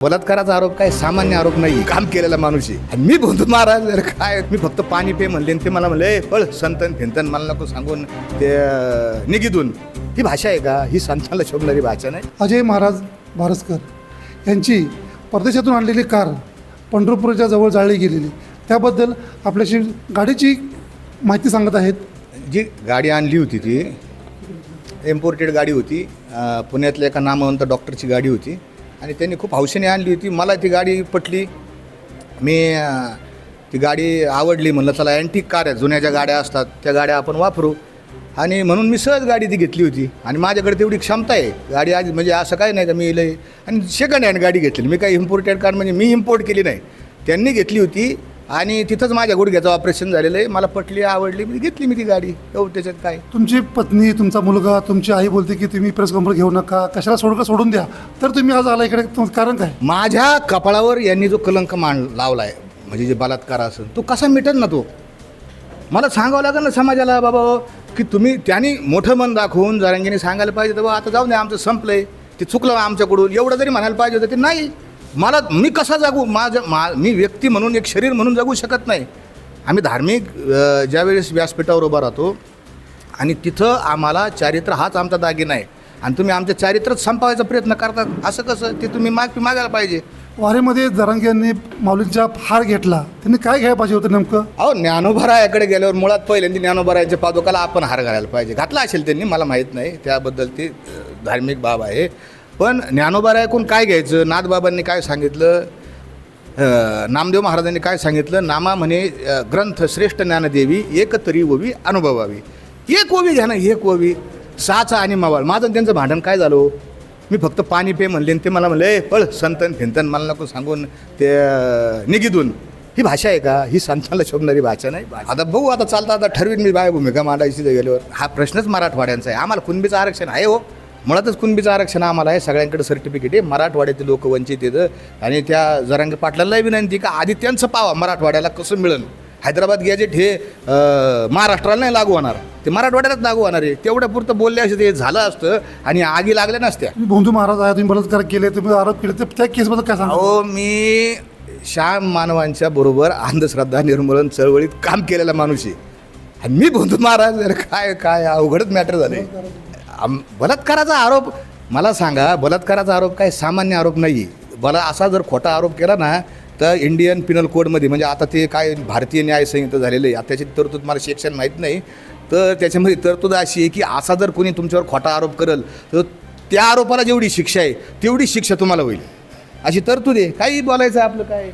बलात्काराचा आरोप काय? सामान्य आरोप नाही. काम केलेला माणूस आहे मी बोलतो महाराज अरे काय मी फक्त पाणी पे म्हणले आणि ते मला म्हणले "ए, पळ संतन फिंतन मला नको सांगून ते निगीतून ही भाषा आहे का? ही संतांना शोभणारी भाषा नाही? अजय महाराज भारसकर यांची परदेशातून आणलेली कार पंढरपूरच्या जवळ जाळली गेलेली. त्याबद्दल आपल्याशी गाडीची माहिती सांगत आहेत. जी गाडी आणली होती ती इम्पोर्टेड गाडी होती पुण्यातल्या एका नामवंत डॉक्टरची गाडी होती. आणि त्यांनी खूप हौशेने आणली होती. मला ती गाडी पटली. मी ती गाडी आवडली म्हणलं चला अँटिक कार आहे. जुन्या ज्या गाड्या असतात त्या गाड्या आपण वापरू. आणि म्हणून मी सहज गाडी ती घेतली होती. आणि माझ्याकडे तेवढी क्षमता आहे. गाडी आज म्हणजे असं काय नाही का मी लय आणि सेकंड हँड गाडी घेतली मी काही इम्पोर्टेड कार म्हणजे मी इम्पोर्ट केली नाही. त्यांनी घेतली होती. आणि तिथंच माझ्या गुडघ्याचं ऑपरेशन झालेलं आहे. मला पटली आवडली. मी घेतली मी ती गाडी. एवढं त्याच्यात काय? तुमची पत्नी तुमचा मुलगा तुमची आई बोलते की तुम्ही प्रेस कॉन्फरन्स घेऊ नका. कशाला सोडून सोडून द्या. तर तुम्ही आज आला इकडे. तुम- कारण काय? माझ्या कपाळावर यांनी जो कलंक मान लावला आहे म्हणजे जे बलात्कार असेल तो कसा मिटेल ना तो? मला सांगावं लागेल ना समाजाला बाबा की तुम्ही त्यांनी मोठं मन दाखवून जरांगीने सांगायला पाहिजे तर बा आता जाऊ दे आमचं संपलंय. ते चुकलं आमच्याकडून. एवढं जरी म्हणायला पाहिजे होतं ते नाही. मला मी कसा जगू? माझं मा मी व्यक्ती म्हणून एक शरीर म्हणून जगू शकत नाही. आम्ही धार्मिक ज्यावेळेस व्यासपीठावर उभा राहतो आणि तिथं आम्हाला चारित्र हाच आमचा दागिना आहे आणि तुम्ही आमचं चारित्रच संपवायचा प्रयत्न करतात असं कसं? ते तुम्ही माग मागायला पाहिजे. वारीमध्ये जरांगी यांनी माऊलींचा हार घेतला. त्यांनी काय घ्यायला पाहिजे होतं नेमकं? अहो ज्ञानोबरायाकडे गेल्यावर मुळात पहिल्यांदा ज्ञानोबरायांच्या पादुकाला आपण हार घालायला पाहिजे. घातला असेल त्यांनी मला माहीत नाही. त्याबद्दल ते धार्मिक बाब आहे. पण ज्ञानोबरायाकडून काय घ्यायचं? नाथबाबांनी काय सांगितलं? नामदेव महाराजांनी काय सांगितलं? नामा म्हणे ग्रंथ श्रेष्ठ ज्ञानदेवी एक तरी ओवी अनुभवावी. एक ओवी घ्या ना एक ओवी. साचा आणि मावाळ माझं त्यांचं भांडण काय झालं हो? मी फक्त पाणी पे म्हणले आणि ते मला म्हणले पळ संतन फिंतन मला नको सांगून ते अ, ही भाषा आहे का? ही संतांना शोभणारी भाषा नाही? आता बघू आता चालता आता ठरवीन मी बाय भूमिका मांडायची गेल्यावर. हा प्रश्नच मराठवाड्यांचा आहे. आम्हाला कुणबीचं आरक्षण आहे हो? मुळातच कुणबीचं आरक्षण आम्हाला आहे सगळ्यांकडे सर्टिफिकेट आहे. मराठवाड्यातील लोक वंचित येतं आणि त्या जरांगे पाटलांना विनंती का आधी त्यांचं पावा मराठवाड्याला कसं मिळेल? हैदराबाद गॅजेट हे महाराष्ट्राला नाही लागू होणार. ते मराठवाड्यालाच लागू होणार आहे. तेवढ्या पुरतं बोलले असते ते झालं असतं आणि आगी लागल्या नसत्या. तुम्ही भोंदू महाराज आहे तुम्ही बलात्कार केले तुम्ही आरोप केले तर त्या केसबद्दल काय सांगा अहो मी श्याम मानवांच्या बरोबर अंधश्रद्धा निर्मूलन चळवळीत काम केलेला माणूस आहे. आणि मी बोलतो महाराज काय काय अवघडच मॅटर झाले आम- बलात्काराचा आरोप मला सांगा बलात्काराचा आरोप काय सामान्य आरोप नाही मला असा जर खोटा आरोप केला ना तर इंडियन पिनल कोडमध्ये म्हणजे आता ते काय भारतीय न्याय संहिता झालेलं आहे आता त्याची तरतूद मला शिक्षण माहीत नाही तर त्याच्यामध्ये तरतूद अशी आहे की असा जर कोणी तुमच्यावर खोटा आरोप करेल तर त्या आरोपाला जेवढी शिक्षा आहे तेवढी शिक्षा तुम्हाला होईल. अशी तरतूद आहे. काही बोलायचं आपलं काय?